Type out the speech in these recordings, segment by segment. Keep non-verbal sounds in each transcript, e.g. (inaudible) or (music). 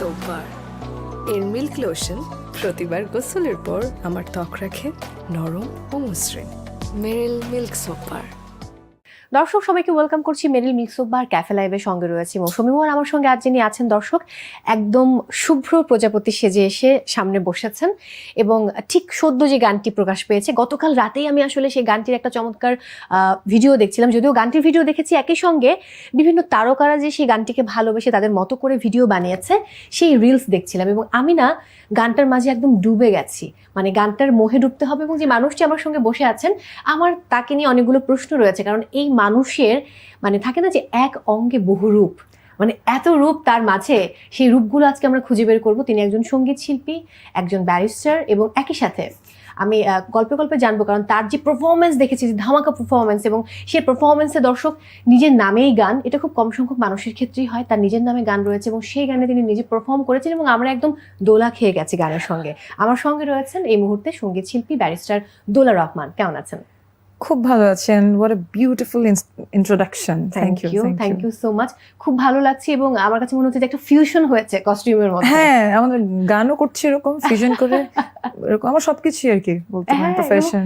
Soap bar এর milk lotion প্রতিবার গোসলের পর আমার ত্বক রাখে নরম ও মসৃণ। মেরিল মিল্ক সোপ বার দর্শক, সবাইকে ওয়েলকাম করছি মেরিল মিক্সোপ বার ক্যাফে লাইভের সঙ্গে রয়েছে মৌসুমী মোহন। আমার সঙ্গে আজ যিনি আছেন দর্শক, একদম শুভ্র প্রজাপতি সেজে এসে সামনে বসেছেন এবং ঠিক সদ্য যে গানটি প্রকাশ পেয়েছে, গতকাল রাতেই আমি আসলে সেই গানটির একটা চমৎকার ভিডিও দেখছিলাম। যদিও গানটির ভিডিও দেখেছি একই সঙ্গে বিভিন্ন তারকারা যে সেই গানটিকে ভালোবেসে তাদের মতো করে ভিডিও বানিয়েছে, সেই রিলস দেখছিলাম এবং আমি না গানটার মাঝে একদম ডুবে গেছি। মানে গানটার মোহে ডুবতে হবে এবং যে মানুষটি আমার সঙ্গে বসে আছেন, আমার তাকে নিয়ে অনেকগুলো প্রশ্ন রয়েছে। কারণ এই মানুষের মানে থাকে না যে এক অঙ্গে বহু রূপ মানে এত রূপ তার মাঝে, সেই রূপগুলো আজকে আমরা খুঁজে বের করব। তিনি একজন সংগীত শিল্পী, একজন ব্যারিস্টার এবং একই সাথে আমি গল্পে গল্পে জানব কারণ তার যে পারফরমেন্স দেখেছি, যে ধামাকা পারফরমেন্স এবং সেই পারফরমেন্সে দর্শক নিজের নামেই গান, এটা খুব কম সংখ্যক মানুষের ক্ষেত্রেই হয়। তার নিজের নামে গান রয়েছে এবং সেই গানে তিনি নিজে পারফর্ম করেছেন এবং আমরা একদম দোলা খেয়ে গেছি গানের সঙ্গে। আমার সঙ্গে রয়েছেন এই মুহূর্তে সংগীত শিল্পী, ব্যারিস্টার দোলা রহমান। কেমন আছেন? খুব ভালো আছেন what a beautiful introduction thank you thank you so much খুব ভালো লাগছে এবং আমার কাছে মনে হচ্ছে যে একটা ফিউশন হয়েছে কস্টিউমের মধ্যে। হ্যাঁ আমাদের গানও করছি এরকম ফিউশন করে (laughs) এরকম আমার সবকিছুই আর কি বলতে হ্যাঁ, পারেন প্রফেশন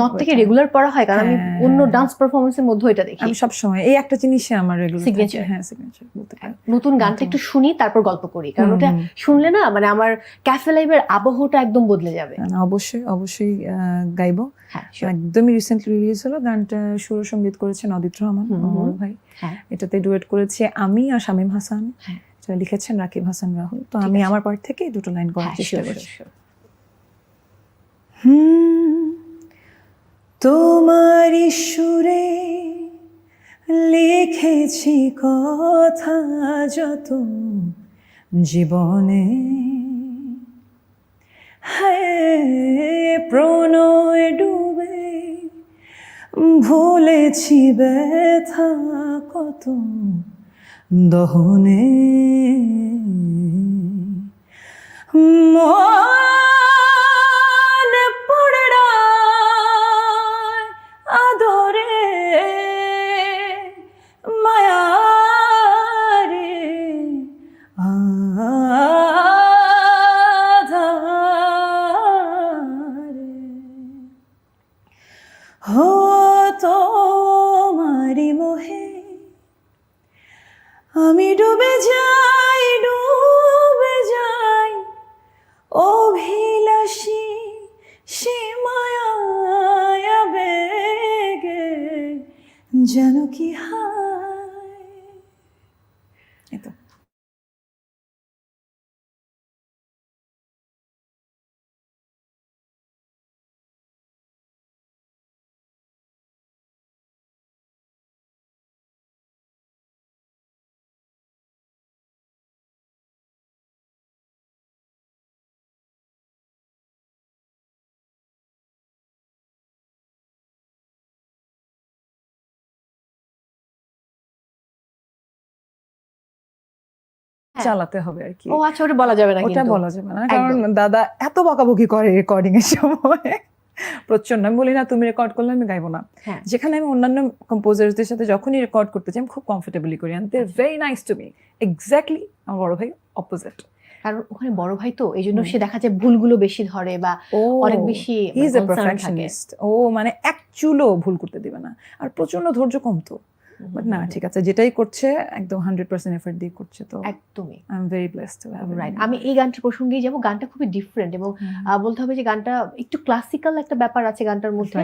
নট থেকে রেগুলার পড়া হয় কারণ আমি হ্যাঁ, অন্য হ্যাঁ। ডান্স পারফরমেন্সের মধ্যে এটা দেখি। আমি সব সময় এই একটা জিনিসই আমার রেগুলার Signature. হ্যাঁ সিগনেচার বলতে পারেন। নতুন গানটা একটু শুনি তারপর গল্প করি কারণ ওটা শুনলে না মানে আমার ক্যাফে লাইভের আবহটা একদম বদলে যাবে। অবশ্যই অবশ্যই গাইবো। হ্যাঁ sure. রিসেন্টলি রিলিজ হলো গানটা সুর সংগীত করেছেন অদিত রহমান হুম, হুম। আমার ভাই। হ্যাঁ। এটাতে ডুয়েট করেছি আমি আর শামীম হাসান। হ্যাঁ। এটা লিখেছেন রাকিব হাসান রাহুল। তো আমি আমার পার্ট থেকে দুটো লাইন করার হ্যাঁ, চেষ্টা করছি তোমারই সুরে লিখেছি কথা যত জীবনে। হ্যাঁ প্রণয় ভুলেছি ব্যথা কত দহনে। মন চালাতে হবে আর কি। ও আচ্ছা ওটা বলা যাবে না ওটা বলা যাবে না। কারণ দাদা এত বকাবকি করে রেকর্ডিং এর সময়। প্রচণ্ড আমি বলি না তুমি রেকর্ড করলে আমি গাইবো না। হ্যাঁ। যেখানে আমি অন্যান্য কম্পোজারদের সাথে যখনই রেকর্ড করতে চাই আমি খুব কমফোর্টেবলি করি। And they very nice to me exactly আমার বড় ভাই অপোজিট কারণ ওখানে বড় ভাই তো এই জন্য সে দেখা যায় ভুলগুলো বেশি ধরে বা অনেক বেশি ইজ এ পারফেকশনিস্ট ও মানে এক চুলো ভুল করতে দিবে না। আর প্রচণ্ড ধৈর্য কম তো। বাট না ঠিক আছে যেটাই করছে একদম হান্ড্রেড পার্সেন্ট এফার্ট দিয়ে করছে তো একদমই। I am very blessed to have right আমি এই গানটার প্রসঙ্গেই যাব গানটা খুবই ডিফারেন্ট এবং বলতে হবে যে গানটা একটু ক্লাসিক্যাল একটা ব্যাপার আছে গানটার মধ্যে।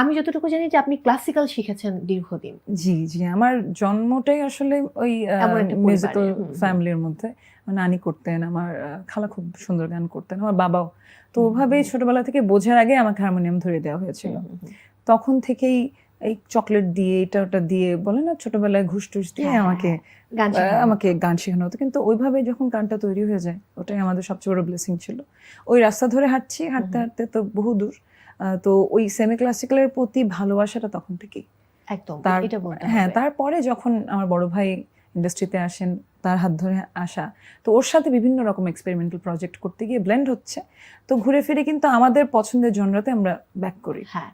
আমি যতটুকু জানি যে আপনি ক্লাসিক্যাল শিখেছেন দীর্ঘদিন। জি জি আমার জন্মটাই আসলে ওই মিউজিক্যাল। ফ্যামিলির মধ্যে। নানি করতেন আমার খালা খুব সুন্দর গান করতেন আমার বাবাও। তো ওভাবেই ছোটবেলা থেকে বোঝার আগে আমাকে হারমোনিয়াম ধরে দেওয়া হয়েছিল। তখন থেকেই এই চকলেট দিয়ে এটা ওটা দিয়ে বলে না ছোটবেলায় ঘুষ টুস দিয়ে হ্যাঁ, আমাকে গান শেখানো। আমাকে গান শেখানো হতো। কিন্তু ওইভাবে যখন গানটা তৈরি হয়ে যায় ওটাই আমাদের সবচেয়ে বড় ব্লেসিং ছিল। ওই রাস্তা ধরে হাঁটছি হাঁটতে হাঁটতে তো বহু দূর। তো ওই সেমি ক্লাসিক্যালের প্রতি ভালোবাসাটা তখন থেকেই। একদম হ্যাঁ তারপরে যখন আমার বড় ভাই ইন্ডাস্ট্রিতে আসেন তার হাত ধরে আসা তো ওর সাথে বিভিন্ন রকম এক্সপেরিমেন্টাল প্রজেক্ট করতে গিয়ে ব্লেন্ড হচ্ছে। তো ঘুরে ফিরে কিন্তু আমাদের পছন্দের জনরাতে আমরা ব্যাক করি। হ্যাঁ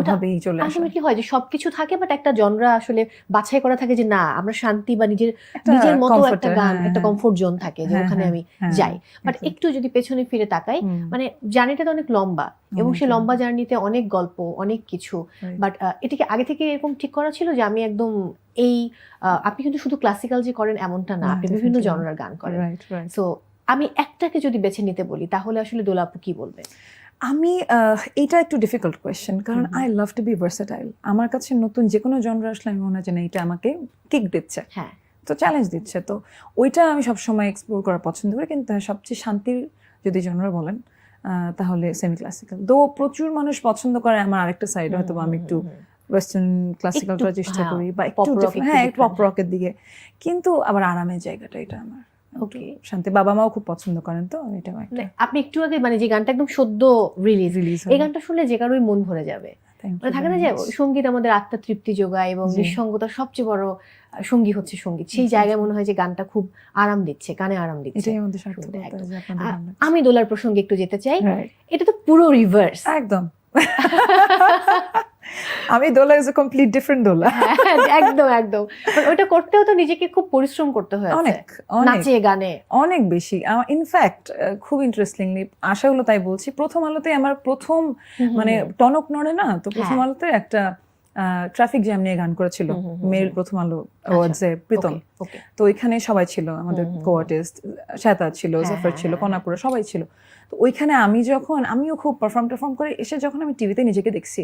ওভাবেই চলে আসে। আসলে কি হয় যে সবকিছু থাকে বাট একটা জনরা আসলে বাছাই করা থাকে যে না আমরা শান্তি বা নিজের নিজের মতো একটা গান হ্যাঁ, একটা হ্যাঁ, কমফোর্ট জোন থাকে যে হ্যাঁ, ওখানে হ্যাঁ, আমি হ্যাঁ, যাই। বাট একটু যদি পেছনে ফিরে তাকাই মানে জার্নিটা তো অনেক লম্বা এবং সেই লম্বা জার্নিতে অনেক গল্প অনেক কিছু. বাট এটাকে আগে থেকে এরকম ঠিক করা ছিল যে আমি একদম এই আপনি কিন্তু শুধু ক্লাসিক্যাল যে করেন এমনটা না আপনি বিভিন্ন জনরার গান করেন. সো আমি একটাকে যদি বেছে নিতে বলি তাহলে আসলে দোলাপু কি বলবে? আমি এটা একটু ডিফিকাল্ট কোয়েশ্চেন কারণ। I love to be versatile আমার কাছে নতুন যে কোনো জনরা আসলে আমি মনে হয় না, এটা আমাকে কিক দিচ্ছে। হ্যাঁ। তো চ্যালেঞ্জ দিচ্ছে। তো ওইটা আমি সবসময় এক্সপ্লোর করা পছন্দ করি কিন্তু হ্যাঁ, সবচেয়ে শান্তির যদি জনরা বলেন তাহলে সেমি ক্লাসিক্যাল তো প্রচুর মানুষ পছন্দ করে আমার আরেকটা সাইড হয়তো বা আমি একটু ওয়েস্টার্ন ক্লাসিক্যালটা চেষ্টা হ্যাঁ, করি বা একটু হ্যাঁ একটু পপ রকের দিকে। কিন্তু আবার আরামের জায়গাটা এটা আমার। Okay. শান্তি। বাবা মাও খুব পছন্দ করেন তো এটা মানে আপনি একটু আগে মানে যে গানটা একদম সদ্য রিলিজ রিলিজ এই গানটা শুনলে যে কারোই মন ভরে যাবে। মানে থাকে না যে সংগীত আমাদের আত্মা তৃপ্তি যোগায় এবং নিঃসঙ্গতার সবচেয়ে বড় সঙ্গী হচ্ছে সংগীত। সেই জায়গায় মনে হয় যে গানটা খুব আরাম দিচ্ছে কানে আরাম দিচ্ছে। আমি দোলার প্রসঙ্গে একটু যেতে চাই। এটা তো পুরো রিভার্স একদম। (laughs) আমি Dola is a complete different Dola. একদম একদম। But ওইটা করতেও তো নিজেকে খুব পরিশ্রম করতে হয়েছে। অনেক নাচে গানে। অনেক বেশি। ইনফ্যাক্ট খুব ইন্টারেস্টিংলি আশা হলো তাই বলছি প্রথম আলোতে আমার প্রথম মানে টনক নড়ে না তো প্রথম হ্যাঁ। আলোতে একটা ট্রাফিক জ্যাম নিয়ে গান করেছিল মেল প্রথম আলো অ্যাওয়ার্ডসে প্রীতম। ওকে। তো ওইখানে সবাই ছিল আমাদের কো আর্টিস্ট শ্বেতা ছিল হ্যাঁ, জাফর হ্যাঁ, ছিল হ্যাঁ, কনাপুরা সবাই ছিল। তো ওইখানে আমি যখন আমিও খুব পারফর্ম টারফর্ম করে এসে যখন আমি টিভিতে নিজেকে দেখছি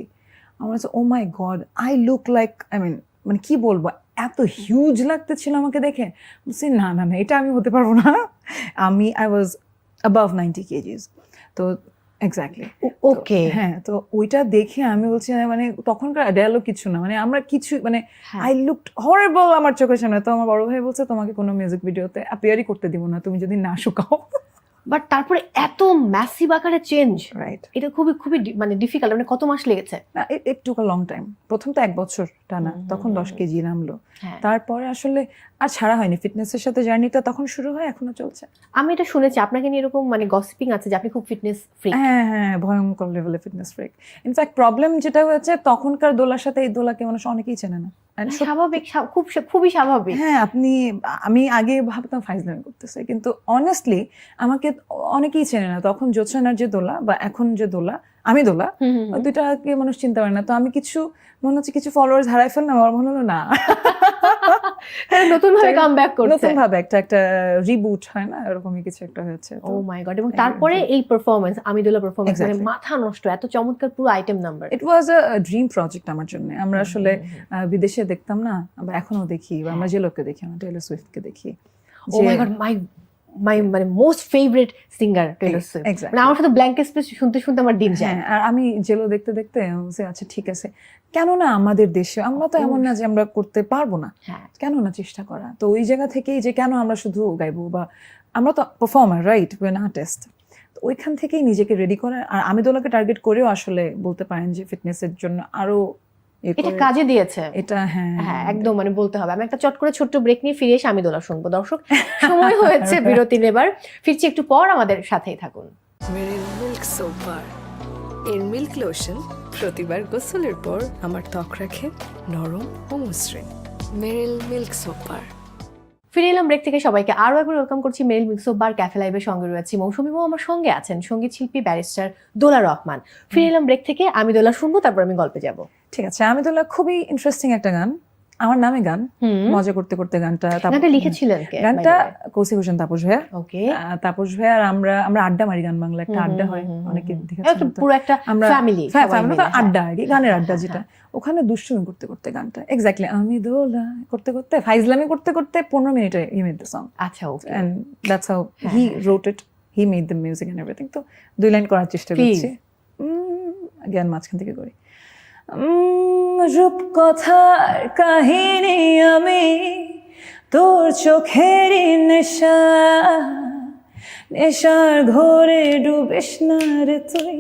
আমার হচ্ছে ও my god I look like I mean মানে কি বলব এত হিউজ লাগতেছিল আমাকে দেখে। বলছি না না না এটা আমি হতে পারব না। আমি I was above ninety kgs তো এক্স্যাক্টলি ওকে হ্যাঁ তো ওইটা দেখে আমি বলছি মানে তখনকার ডায়ালগ কিছু না। মানে আমরা কিছু মানে। আই লুক হরেবল আমার চোখের সামনে। তো আমার বড় ভাই বলছে তোমাকে কোনো মিউজিক ভিডিওতে অ্যাপিয়ারই করতে দিব না। তুমি যদি না শুকাও। বাট তারপরে এত ম্যাসিভ আকারে চেঞ্জ রাইট এটা খুবই খুবই মানে ডিফিকাল্ট মানে কত মাস লেগেছে? না ইট টুক আ লং টাইম প্রথম তো এক বছর টানা তখন দশ। কেজি নামলো। হ্যাঁ। তারপরে আসলে আর ছাড়া হয়নি ফিটনেসের সাথে জার্নিটা তখন শুরু হয় এখনও চলছে। আমি এটা শুনেছি আপনাকে নিয়ে এরকম মানে গসিপিং আছে যে আপনি খুব ফিটনেস ফ্রি হ্যাঁ হ্যাঁ ভয়ঙ্কর লেভেলে ফিটনেস ফ্রিক ইনফ্যাক্ট প্রবলেম যেটা হয়েছে তখনকার দোলার সাথে এই দোলাকে মানুষ অনেকেই চেনে না। স্বাভাবিক খুব খুবই স্বাভাবিক। হ্যাঁ আপনি আমি আগে ভাবতাম ফাইজলামি করতেছে কিন্তু অনেস্টলি আমাকে অনেকেই চেনে না। তখন জোৎসনার যে দোলা বা এখন যে দোলা আমি দোলা দুইটাকে মানুষ চিন্তা করে না। তো আমি কিছু মনে হচ্ছে কিছু ফলোয়ার্স হারাই ফেললাম আমার মনে হলো না। হ্যাঁ, নতুন ভাবে কাম ব্যাক করছে। নতুন ভাবে একটা একটা রিবুট হয় না? এরকমই কিছু একটা হয়েছে। ও মাই গড এবং তারপরে এই পারফরমেন্স আমিদুল্লাহ পারফরমেন্স মানে মাথা নষ্ট এত চমৎকার পুরো item number it was a dream project আমার জন্য। আমরা আসলে বিদেশে দেখতাম না বা এখনও দেখি বা আমরা যে লোককে দেখি আমরা টেলর সুইফটকে দেখি। ও মাই গড মাই মাই মানে most favourite singer Taylor Swift. মানে আমার সাথে ব্ল্যাঙ্কেট স্পেস শুনতে শুনতে আমার দিন যায়। হ্যাঁ আর আমি জেলো দেখতে দেখতে আচ্ছা ঠিক আছে। কেন না আমাদের দেশে আমরা তো এমন না যে আমরা করতে পারব না। হ্যাঁ। কেন না চেষ্টা করা। তো ওই জায়গা থেকেই যে কেন আমরা শুধু গাইবো বা আমরা তো পারফর্মার রাইট ওয়েন আর্টিস্ট তো ওইখান থেকেই নিজেকে রেডি করা আর আমি দোলাকে টার্গেট করেও আসলে বলতে পারেন যে ফিটনেসের জন্য আরও এ এটা কাজে দিয়েছে। এটা হ্যাঁ। হ্যাঁ একদম মানে বলতে হবে। আমি একটা চট করে ছোট্ট ব্রেক নিয়ে ফিরে এসে আমি দোলা শুনব। দর্শক সময় হয়েছে (laughs) বিরতি নেবার। ফিরছি একটু পর আমাদের সাথেই থাকুন। মেরিল মিল্ক সোপার এর মিল্ক লোশন প্রতিবার গোসলের পর আমার ত্বক রাখে নরম ও মসৃণ। মেরিল মিল্ক সোপ বার ফিরে এলাম ব্রেক থেকে। সবাইকে আরও একবার ওয়েলকাম করছি male mix of bar cafe লাইভের সঙ্গে রয়েছি মৌসুমি বউ আমার সঙ্গে আছেন সংগীত শিল্পী ব্যারিস্টার দোলা রহমান। ফিরে এলাম ব্রেক থেকে আমি দোলা শুনব তারপর আমি গল্পে যাব। ঠিক আছে আমি দোলা খুবই ইন্টারেস্টিং একটা গান। আমার নামে গান মজা করতে করতে গানটা গানটা লিখেছিলেন গানটা কৌশি হোসেন তাপস ভাইয়া। ওকে। তাপস ভাইয়া আর আমরা আমরা আড্ডা মারি গান বাংলা একটা আড্ডা হয় অনেকে দেখেছেন পুরো একটা ফ্যামিলি হ্যাঁ, তো আড্ডা আর গানের আড্ডা যেটা। ওখানে দুষ্টুমি করতে করতে গানটা এক্স্যাক্টলি আমি দোলা করতে করতে ফাইজলামি করতে করতে পনেরো মিনিটে হি মেড দ্য সং আচ্ছা ওকে এন্ড দ্যাটস হাউ হ্যাঁ, হি হ্যাঁ। Wrote it he made the music and everything তো দুই লাইন করার চেষ্টা. করছি। জ্ঞান মাঝখান থেকে করি। রূপকথার কাহিনী আমি তোর চোখেরই নেশা। নেশার ঘোরে ডুবিস না রে তুই,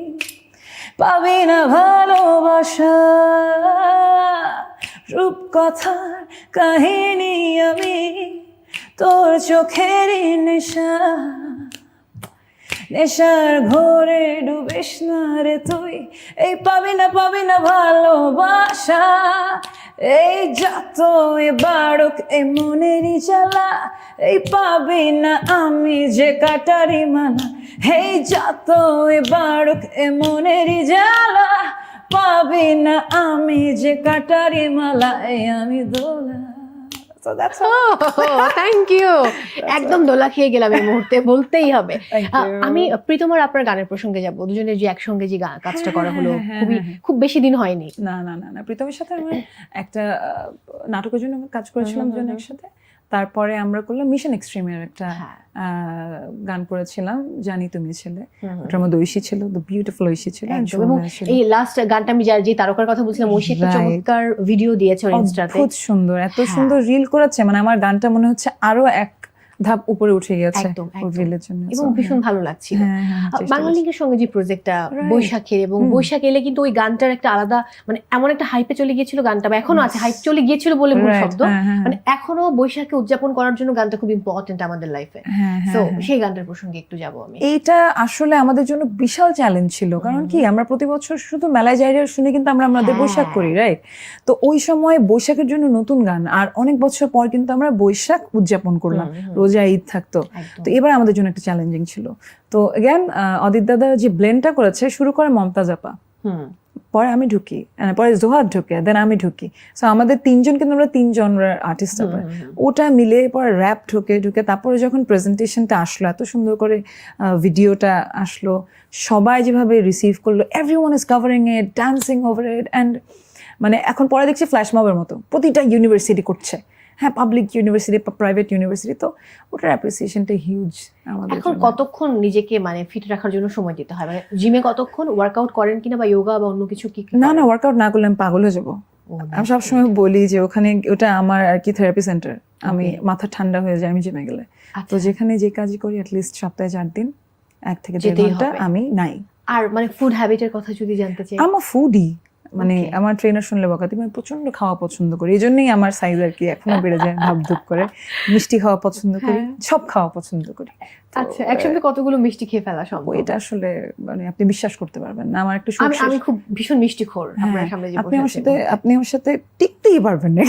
পাবি না ভালোবাসা। রূপকথার কাহিনী আমি তোর চোখেরই নেশা। নেশার ঘোরে ডুবিস না রে তুই। এই পাবি না পাবি না ভালোবাসা। এই যত এ বাড়ুক এ মনেরই জ্বালা। এই পাবি না আমি যে কাটারি মানা এই যত এ বাড়ুক এ মনেরই জ্বালা। পাবি না আমি যে কাটারি মালা। এই আমি Dola. So that's. Thank you একদম দোলা খেয়ে গেলাম এই মুহূর্তে বলতেই হবে। (laughs) আমি প্রীতম আর আমি প্রীতমার আপনার গানের প্রসঙ্গে যাব। দুজনের যে একসঙ্গে যে গা- কাজটা করা হলো হ্যাঁ, হ্যাঁ, খুবই হ্যাঁ। খুব বেশি দিন হয়নি। না না না না। প্রীতমের সাথে আমার একটা নাটকের জন্য কাজ করেছিলাম দুজন একসাথে। তারপরে আমরা করলাম মিশন এক্সট্রিমের একটা হ্যাঁ। আহ, গান করেছিলাম জানি তুমি ছেলে। ওটার মধ্যে ঐশী ছিল দ্য বিউটিফুল ঐশী ছিল এবং এই লাস্ট গানটা আমি যার যে তারকার কথা বলছিলাম ঐশী একটা চমৎকার ভিডিও দিয়েছে ইনস্টাতে খুব সুন্দর এত হ্যাঁ। সুন্দর রিল করেছে মানে আমার গানটা মনে হচ্ছে আরও এক ধাপ উপরে উঠে গেছে একদম, এবং ভীষণ ভালো লাগছিল। হ্যাঁ, হ্যাঁ, হ্যাঁ, চেষ্টা বাংলা করেছি। লিগের সঙ্গে যে প্রজেক্টটা বৈশাখের এবং বৈশাখ এলে কিন্তু ওই গানটার একটা আলাদা মানে এমন একটা হাইপে চলে গিয়েছিল গানটা বা এখনও আছে হাইপ চলে গিয়েছিল বলে ভুল শব্দ। মানে এখনও বৈশাখকে উদযাপন করার জন্য গানটা খুব ইম্পর্টেন্ট আমাদের লাইফে তো। সেই গানটার প্রসঙ্গে একটু যাব আমি। এইটা আসলে আমাদের জন্য বিশাল চ্যালেঞ্জ ছিল। কারণ কি আমরা প্রতি বছর শুধু মেলায় যাই শুনে কিন্তু আমরা আমাদের। বৈশাখ করি রাইট তো ওই সময় বৈশাখের জন্য নতুন গান আর অনেক বছর পর কিন্তু আমরা বৈশাখ উদযাপন করলাম। রোজা ঈদ থাকতো। তো এবার আমাদের জন্য একটা চ্যালেঞ্জিং ছিল। তো এগেন অদিত দাদা যে ব্লেন্ডটা করেছে শুরু করে মমতাজ আপা। পরে আমি ঢুকি পরে জোহাদ ঢুকে দেন আমি ঢুকি। সো আমাদের তিনজন কিন্তু আমরা তিনজন আর্টিস্ট। ওটা মিলে পরে র্যাপ ঢুকে ঢুকে তারপরে যখন প্রেজেন্টেশনটা আসলো এত সুন্দর করে ভিডিওটা আসলো সবাই যেভাবে রিসিভ করল everyone is covering it dancing over it and মানে এখন পরে দেখছি ফ্ল্যাশ মবের মতো। প্রতিটা ইউনিভার্সিটি করছে। হ্যাঁ পাবলিক ইউনিভার্সিটি বা প্রাইভেট ইউনিভার্সিটি তো ওটার অ্যাপ্রিসিয়েশনটা হিউজ আমাদের এখন কতক্ষণ নিজেকে মানে ফিট রাখার জন্য সময় দিতে হয়? মানে জিমে কতক্ষণ ওয়ার্কআউট করেন কিনা বা যোগা বা অন্য কিছু কি না না ওয়ার্কআউট না করলে আমি পাগল হয়ে যাব। আমি সবসময় বলি যে ওখানে ওটা আমার আর কি থেরাপি সেন্টার আমি মাথা ঠান্ডা হয়ে যায় আমি জিমে গেলে। তো আচ্ছা। যেখানে যে কাজই করি অ্যাটলিস্ট সপ্তাহে চার দিন এক থেকে দেড় ঘণ্টা আমি নাই। আর মানে ফুড হ্যাবিটের কথা যদি জানতে চাই? আমার ফুডই মানে আমার ট্রেনার শুনলে বকা দিবে আমি প্রচণ্ড খাওয়া পছন্দ করি। এই জন্যই আমার সাইজ আর কি এখনও বেড়ে যায় ভাব ধুপ করে। মিষ্টি খাওয়া পছন্দ করি হ্যাঁ। সব খাওয়া পছন্দ করি। আচ্ছা একসঙ্গে কতগুলো মিষ্টি খেয়ে ফেলা সম্ভব? এটা আসলে মানে আপনি বিশ্বাস করতে পারবেন না। আমার একটা আমি আমি খুব ভীষণ মিষ্টি খোর আপনার হ্যাঁ, সামনে যে আপনি আমার সাথে আপনি আমার সাথে টিকতেই পারবেন না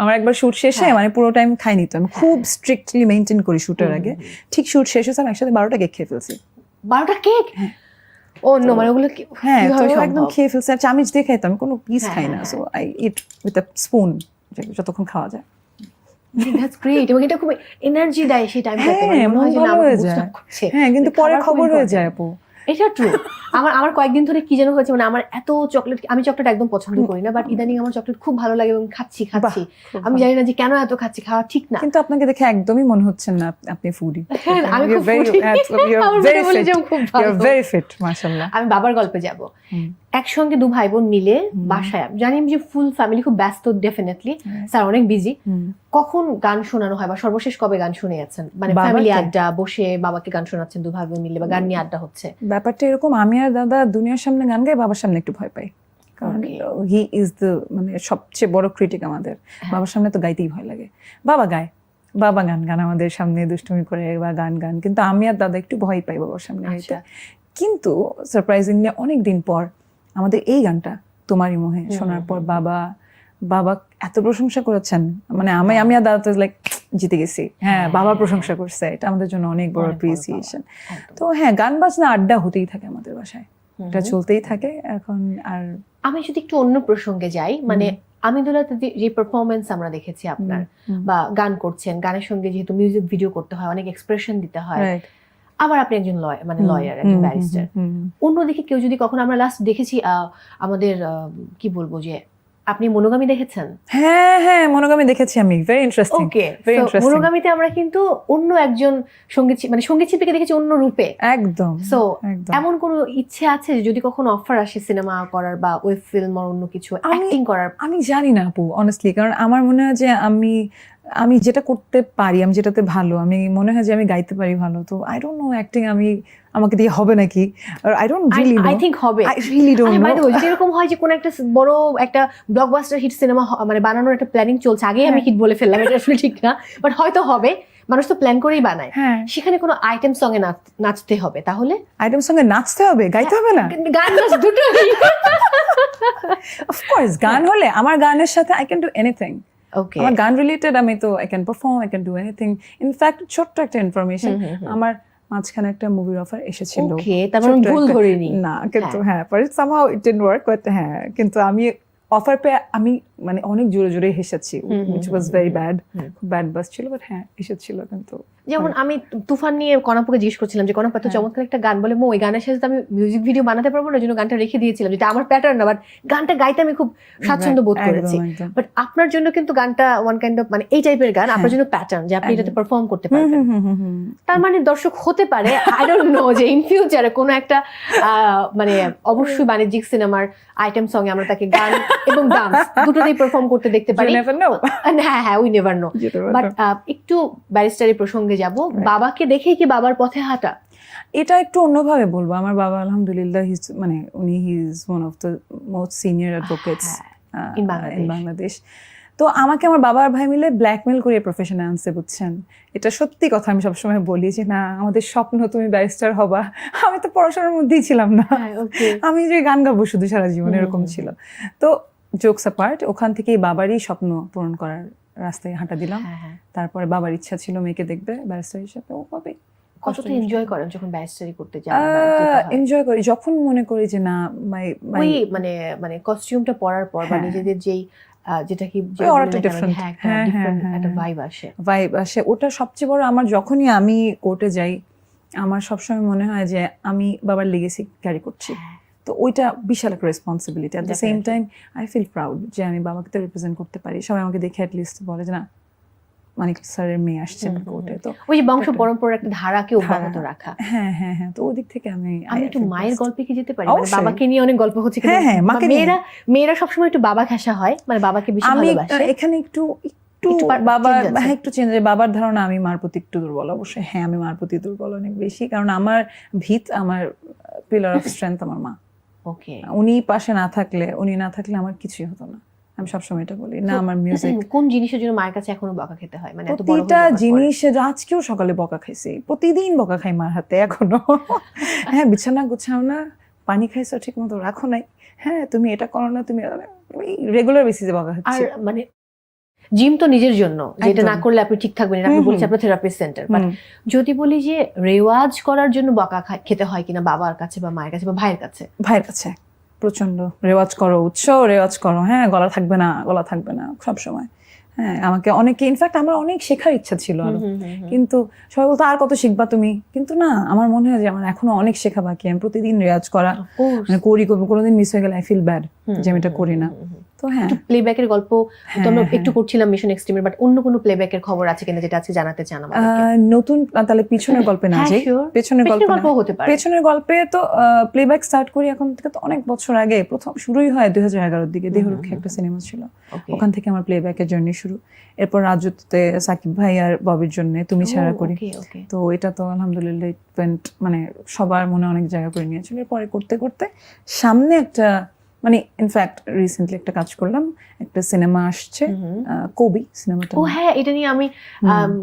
আমার একবার শুট শেষে হ্যাঁ। মানে পুরো টাইম খাইনি তো। আমি খুব স্ট্রিক্টলি মেনটেন করি শুটের আগে। ঠিক শুট শেষ আমি একসাথে বারোটা কেক খেয়ে ফেলছি। বারোটা কেক ও নো মানে ওগুলো কি- হ্যাঁ একদম খেয়ে ফেলছে। আর চামিচ দিয়ে খাইতাম আমি কোনো পিস হ্যাঁ, খাই না so I eat with a spoon যতক্ষণ খাওয়া যায়। দ্যাটস গ্রেট এবং এটা খুব এনার্জি দেয় সেই টাইমটাতে হ্যাঁ, মন ভালো হয়ে যায়। হ্যাঁ কিন্তু মানে পরে খবর হয়ে যায় আপু। এটা ট্রু আমার আমার কয়েকদিন ধরে কি যেন হয়েছে মানে আমার এত চকলেট আমি চকলেট একদম পছন্দ করি না বাট ইদানিং আমার চকলেট খুব ভালো লাগে এবং খাচ্ছি খাচ্ছি। আমি। জানি না যে কেন এত খাচ্ছি খাওয়া ঠিক না। কিন্তু আপনাকে দেখে একদমই মনে হচ্ছে না আপনি ফুডি (laughs) হ্যাঁ, আমি খুব (laughs) ভেরি ফিট আমি মাশাআল্লাহ। বাবার গল্পে যাব। একসঙ্গে দু ভাই বোন মিলে বাসায় জানি যে ফুল ফ্যামিলি খুব ব্যস্ত ডেফিনেটলি স্যার অনেক বিজি কখন গান শোনানো হয় বা সর্বশেষ কবে গান শুনিয়েছেন মানে ফ্যামিলি আড্ডা বসে বাবাকে গান শোনাচ্ছেন দু ভাই বোন মিলে বা গান নিয়ে আড্ডা হচ্ছে? ব্যাপারটা এরকম আমি আর দাদা দুনিয়ার সামনে গান গাই বাবার সামনে একটু ভয় পাই। কারণ হি ইজ দ্য মানে সবচেয়ে বড় ক্রিটিক আমাদের। হ্যাঁ। বাবার সামনে তো গাইতেই ভয় লাগে। বাবা গায়। বাবা গান গান আমাদের সামনে দুষ্টুমি করে বা গান গান। কিন্তু আমি আর দাদা একটু ভয় পাই বাবার সামনে আচ্ছা। কিন্তু সারপ্রাইজিংলি অনেক দিন পর আমাদের এই গানটা তোমারই মোহে শোনার পর বাবা বাবা এত প্রশংসা করেছেন। মানে আমি আমি আর দাদা তো লাইক জিতে গেছি। হ্যাঁ হ্যাঁ। বাবা প্রশংসা করছে। এটা আমাদের জন্য অনেক বড় অ্যাপ্রিসিয়েশন তো হ্যাঁ গান বাজনা আড্ডা হতেই থাকে আমাদের বাসায়। এটা চলতেই থাকে। এখন আর আমি যদি একটু অন্য প্রসঙ্গে যাই মানে আমিদুল্লাহতে যে- পারফরমেন্স আমরা দেখেছি আপনার বা গান করছেন গানের সঙ্গে যেহেতু মিউজিক ভিডিও করতে হয় অনেক এক্সপ্রেশন দিতে হয়. আবার আপনি একজন লয়ার মানে লয়ার একজন ব্যারিস্টার। অন্যদিকে কেউ যদি কখনো আমরা লাস্ট দেখেছি আমাদের কি বলব যে আপনি মনোগামী দেখেছেন? হ্যাঁ হ্যাঁ মনোগামী দেখেছি আমি। ভেরি ইন্টারেস্টিং ওকে মনোগামীতে আমরা কিন্তু অন্য একজন সংগীত মানে সংগীত শিল্পীকে দেখেছি অন্য রূপে। একদম একদম। এমন কোনো ইচ্ছে আছে যদি কখনো অফার আসে সিনেমা করার বা ওয়েব ফিল্ম আর অন্য কিছু অ্যাক্টিং করার? আমি জানি না আপু অনেস্টলি কারণ আমার মনে হয় যে আমি আমি যেটা করতে পারি আমি যেটাতে ভালো আমি মনে হয় যে আমি গাইতে পারি ভালো তো আই ডোন্ট নো অ্যাক্টিং আমি আমাকে দিয়ে হবে নাকি? আর I don't really I think হবে। আই রিয়েলি ডোন্ট নো যদি এরকম হয় যে কোন একটা বড় একটা ব্লকবাস্টার হিট সিনেমা মানে বানানোর একটা প্ল্যানিং চলছে আগেই আমি হ্যাঁ। হিট বলে ফেললাম এটা আসলে ঠিক না। বাট হয়তো হবে মানুষ তো প্ল্যান করেই বানায়। হ্যাঁ। সেখানে কোনো আইটেম সং এ নাচতে হবে তাহলে? আইটেম সঙ্গে নাচতে হবে গাইতে হবে না? গান নাচ দুটোই। অফকোর্স গান হলে আমার গানের সাথে I can do anything okay আমার গান রিলেটেড আমি তো I can perform I can do anything in fact ছোট্ট একটা ইনফরমেশন আমার মাঝখানে একটা মুভির অফার এসেছিল। ওকে তার মানে ভুল ধরিনি। না কিন্তু হ্যাঁ। পরে somehow it didn't work but হ্যাঁ কিন্তু আমি অফার পেয়ে আমি মানে অনেক জোরে জোরে হেসেছি উইচ ওয়াজ ভেরি ব্যাড খুব ব্যাড বাস ছিল বাট হ্যাঁ এসেছিল কিন্তু যেমন আমি তুফান নিয়ে কনাপুকে জিজ্ঞেস করছিলাম যে কনাপ এত হ্যাঁ। চমৎকার একটা গান বলে মো ওই গানের সাথে আমি মিউজিক ভিডিও বানাতে পারব না জন্য গানটা রেখে দিয়েছিলাম যেটা আমার প্যাটার্ন না বাট গানটা গাইতে আমি খুব স্বাচ্ছন্দ্য বোধ করেছি। বাট আপনার জন্য কিন্তু গানটা ওয়ান কাইন্ড অফ মানে এই টাইপের গান আপনার হ্যাঁ। জন্য প্যাটার্ন যে আপনি এটাতে পারফর্ম করতে পারবেন। তার মানে দর্শক হতে পারে আই ডোন্ট নো যে ইন ফিউচারে কোনো একটা মানে অবশ্যই বাণিজ্যিক সিনেমার আইটেম সঙ্গে আমরা তাকে গান এবং ডান্স দুটোতেই পারফর্ম করতে দেখতে পারি। হ্যাঁ হ্যাঁ উই নেভার নো বাট. একটু ব্যারিস্টারি প্রসঙ্গে যাব। বাবাকে দেখেই কি বাবার পথে হাঁটা? এটা একটু অন্যভাবে বলব। আমার বাবা আলহামদুলিল্লাহ হিজ মানে উনি he is one of the most senior advocates হ্যাঁ, Bangladesh. বাংলাদেশ তো আমাকে আমার বাবার ভাই মিলে ব্ল্যাকমেল করে প্রফেশনে আনছে বুঝছেন? এটা সত্যি কথা আমি সবসময় বলি যে না আমাদের স্বপ্ন তুমি ব্যারিস্টার হবা। আমি তো পড়াশোনার মধ্যেই ছিলাম না। আমি যে গান গাবো শুধু সারা জীবন এরকম ছিল। তো জোকস অ্যাপার্ট ওখান থেকেই বাবারই স্বপ্ন পূরণ করার রাস্তায় হাঁটা দিলাম। হ্যাঁ হ্যাঁ। তারপরে বাবার ইচ্ছা ছিল মেয়েকে দেখবে ব্যারিস্টার হিসেবে ও পাবে কতটা এনজয় করেন যখন ব্যারিস্টারি করতে যান? এনজয় করি। যখন মনে করি যে না ওই মানে মানে কস্টিউমটা পরার পর বা হ্যাঁ। নিজেদের যেই যেটা কি একটা। ভাইব আসে। ভাইব আসে। ওটা সবচেয়ে বড় আমার যখনই আমি কোর্টে যাই আমার সবসময় মনে হয় যে আমি বাবার লেগেসি ক্যারি করছি। তো ওইটা বিশাল একটা responsibility at the same time I feel proud যে আমি বাবাকে তো রিপ্রেজেন্ট করতে পারি। সবাই আমাকে দেখে অ্যাটলিস্ট বলে যে না মানিক স্যারের মেয়ে আসছেন কোর্টে তো ওই যে বংশ পরম্পরার একটা ধারাকে অব্যাহত রাখা। হ্যাঁ হ্যাঁ হ্যাঁ তো থেকে আমি আমি একটু মায়ের গল্পে কি যেতে পারি? মানে বাবাকে নিয়ে অনেক গল্প হচ্ছে হ্যাঁ, হ্যাঁ, মাকে। মেয়েরা মেয়েরা সবসময় একটু বাবা ঘেঁষা হয় মানে বাবাকে বেশি আমি এখানে একটু একটু একটু পা- বাবা change আছে। হ্যাঁ একটু চেঞ্জ বাবার ধারণা আমি মার প্রতি একটু দুর্বল। অবশ্যই হ্যাঁ আমি মার প্রতি দুর্বল অনেক বেশি। কারণ আমার ভিত আমার পিলার অফ স্ট্রেংথ আমার মা। ওকে। উনি পাশে না থাকলে উনি না থাকলে আমার কিছুই হতো না। আমি সবসময় এটা বলি। না আমার মিউজিক কোন জিনিসের জন্য মায়ের কাছে এখনও বকা খেতে হয়? মানে প্রতিটা জিনিস আজকেও সকালে বকা খাইছি। প্রতিদিন বকা খাই মার হাতে এখনও। হ্যাঁ বিছানা গুছাও না পানি খাইছো ঠিক মতো রাখো নাই। হ্যাঁ তুমি এটা করো না তুমি রেগুলার বেসিসে বকা আর খাচ্ছি মানে জিম তো নিজের জন্য যেটা না করলে আপনি ঠিক থাকবেন আপনি বলছি আপনার থেরাপিস্ট সেন্টার বাট যদি বলি যে রেওয়াজ করার জন্য বকা খেতে হয় কিনা বাবার কাছে বা মায়ের কাছে বা ভাইয়ের কাছে? ভাইয়ের কাছে প্রচণ্ড রেওয়াজ করো উৎস রেওয়াজ করো হ্যাঁ গলা থাকবে না গলা থাকবে না সব সময়। হ্যাঁ আমাকে অনেকে ইনফ্যাক্ট আমার অনেক শেখার ইচ্ছা ছিল আরও। কিন্তু সবাই বলতো আর কত শিখবা তুমি? কিন্তু না আমার মনে হয় যে আমার এখনও অনেক শেখা বাকি আমি প্রতিদিন রেওয়াজ করা মানে করি করব কোনোদিন মিস হয়ে গেলে আই ফিল ব্যাড যে আমি এটা করি না। তো হ্যাঁ। প্লেব্যাকের গল্প হ্যাঁ, তো আমরা হ্যাঁ। একটু করছিলাম মিশন এক্সট্রিমের বাট অন্য কোনো প্লেব্যাকের খবর আছে কিনা যেটা আজকে জানাতে চান আমাদেরকে? নতুন তাহলে পিছনের গল্পে না হ্যাঁ, যাই। পেছনের গল্প হতে পারে। পেছনের গল্পে তো প্লেব্যাক স্টার্ট করি এখন থেকে তো অনেক বছর আগে। প্রথম শুরুই হয় দুই হাজার এগারোর দিকে। দেহরক্ষী একটা সিনেমা ছিল। ওখান থেকে আমার প্লেব্যাকের জার্নি শুরু। এরপর রাজত্বে সাকিব ভাই আর ববির জন্য তুমি ছাড়া করি. তো এটা তো আলহামদুলিল্লাহ মানে সবার মনে অনেক জায়গা করে নিয়েছিল। এরপরে করতে করতে সামনে একটা মানে ইনফ্যাক্ট রিসেন্টলি একটা কাজ করলাম একটা সিনেমা আসছে কবি সিনেমাটা ও হ্যাঁ এটা নিয়ে আমি।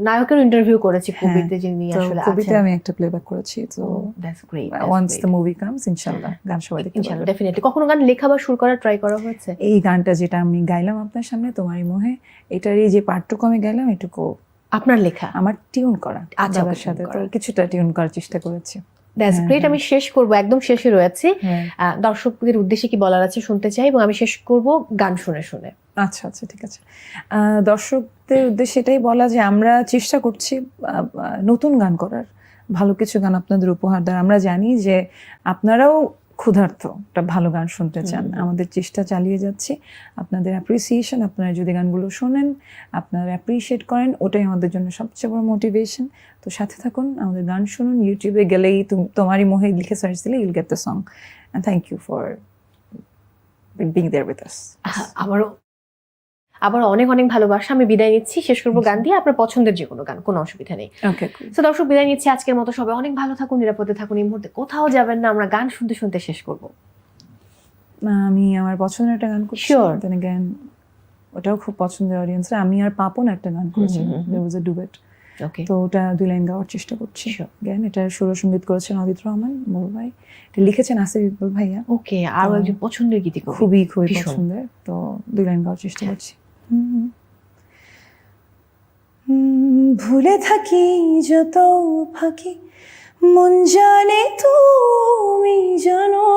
নায়কের ইন্টারভিউ করেছি হ্যাঁ, কবিতে যিনি তো আসলে কবিতে আমি একটা প্লেব্যাক করেছি তো that's great once the movie comes ইনশাআল্লাহ গান সবাই দেখতে ইনশাআল্লাহ ডেফিনেটলি কখনো গান লেখা বা সুর করার ট্রাই করা হয়েছে? এই গানটা যেটা আমি গাইলাম আপনার সামনে তোমারই মোহে এটারই যে পার্টটুকু আমি গাইলাম এটুকু আপনার লেখা? আমার টিউন করা আচ্ছা, সাথে তো কিছুটা টিউন করার চেষ্টা করেছি। দ্যাটস গ্রেট হ্যাঁ। আমি শেষ করব একদম শেষে রয়েছি। হ্যাঁ। দর্শকদের উদ্দেশ্যে কি বলার আছে শুনতে চাই এবং আমি শেষ করব গান শুনে শুনে। আচ্ছা আচ্ছা ঠিক আছে। আহ, দর্শকদের উদ্দেশ্যে এটাই বলা যে আমরা চেষ্টা করছি নতুন গান করার। ভালো কিছু গান আপনাদের উপহার দেওয়ার। আমরা জানি যে আপনারাও ক্ষুধার্ত। একটা ভালো গান শুনতে চান। আমাদের চেষ্টা চালিয়ে যাচ্ছি। আপনাদের অ্যাপ্রিসিয়েশন আপনারা যদি গানগুলো শোনেন আপনারা অ্যাপ্রিসিয়েট করেন ওটাই আমাদের জন্য সবচেয়ে বড় মোটিভেশন তো সাথে থাকুন আমাদের গান শুনুন। ইউটিউবে গেলেই তুম- তোমারই মোহে লিখে সার্চ দিলে you'll get the song thank you for being there with us আমারও আবার অনেক অনেক ভালোবাসা। আমি বিদায় নিচ্ছি। শেষ করব গান দিয়ে। আপনার পছন্দের যে কোনো গান কোনো অসুবিধা নেই। ওকে তো দর্শক বিদায় নিচ্ছি আজকের মতো। সবাই অনেক ভালো থাকুন নিরাপদে থাকুন। এই মুহূর্তে কোথাও যাবেন না। আমরা গান শুনতে শুনতে শেষ করব। আমি আমার পছন্দের একটা গান করছি। Sure. দেন again ওটাও খুব পছন্দের অডিয়েন্সরা আমি আর পাপন একটা গান করেছি। দেয়ার ওয়াজ আ ডুয়েট ওকে তো ওটা দুই লাইন গাওয়ার চেষ্টা করছি। Sure. জ্ঞান এটার সুরসঙ্গীত করেছেন অদিত রহমান মোর ভাই। এটা লিখেছেন আসিফ ইকবাল ভাইয়া। ওকে আরও একজন পছন্দের গীতি খুবই খুবই। পছন্দের। তো দুই লাইন গাওয়ার চেষ্টা করছি। হুম। হুম, ভুলে থাকি যত ফাঁকি। মন জানে তুমি জানো,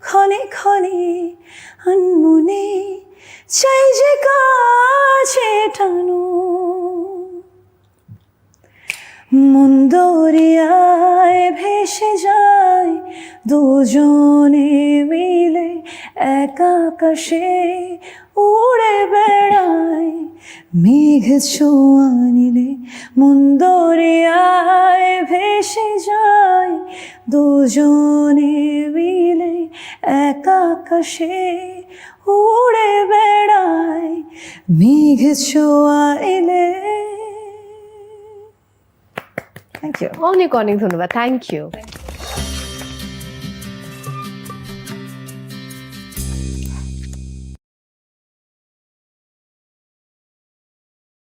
ক্ষণে ক্ষণে আনমনে চাই যে কাছে টানো। মন দরিয়ায় ভেসে যায়, দুজনে মিলে এক আকাশে উড়ে বেড়ায়। মেঘ ছোঁয়া নিলে মন ভেসে যায়, দুজনে মিলে এক আকাশে উড়ে বেড়ায়। মেঘ ছোঁয়া এলে থ্যাংক ইউ অনেক অনেক ধন্যবাদ থ্যাংক ইউ